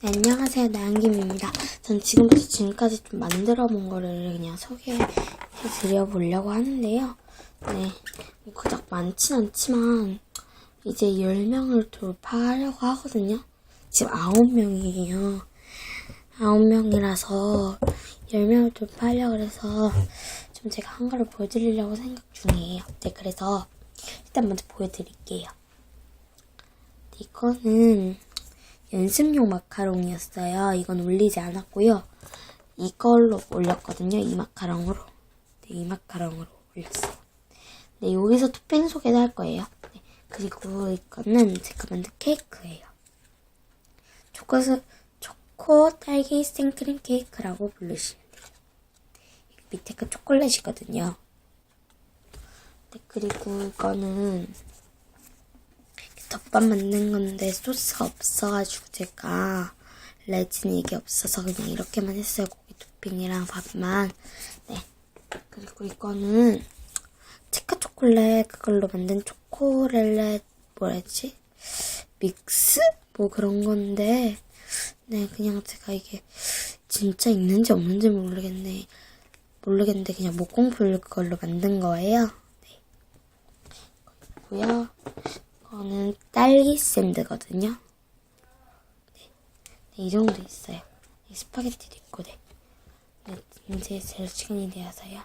네, 안녕하세요. 나영김입니다. 전 지금부터 지금까지 좀 만들어 본 거를 그냥 소개해 드려 보려고 하는데요. 네, 뭐 그닥 많진 않지만, 이제 10명을 돌파하려고 하거든요. 지금 9명이에요. 9명이라서 10명을 돌파하려고 그래서 좀 제가 한 거를 보여드리려고 생각 중이에요. 네, 그래서 일단 먼저 보여드릴게요. 이거는 연습용 마카롱이었어요. 이건 올리지 않았고요. 이걸로 올렸거든요. 이 마카롱으로. 네, 이 마카롱으로 올렸어요. 네, 여기서 토핑 소개도 할 거예요. 네, 그리고 이거는 제가 만든 케이크예요. 초코, 초코 딸기 생크림 케이크라고 부르시면 돼요. 밑에가 초콜릿이거든요. 네, 그리고 이거는 덮밥 만든 건데 소스가 없어가지고 제가 레진이 이게 없어서 그냥 이렇게만 했어요. 고기 토핑이랑 밥만. 네. 그리고 이거는 치카 초콜릿 그걸로 만든 초코렐렛 뭐라지? 믹스? 뭐 그런 건데 네 그냥 제가 이게 진짜 있는지 없는지 모르겠네. 모르겠는데 그냥 목공풀 그걸로 만든 거예요. 네. 그리고요. 딸기 샌드거든요. 네. 네, 이 정도 있어요. 이 스파게티도 있고, 네. 네, 이제 제 시간이 되어서요.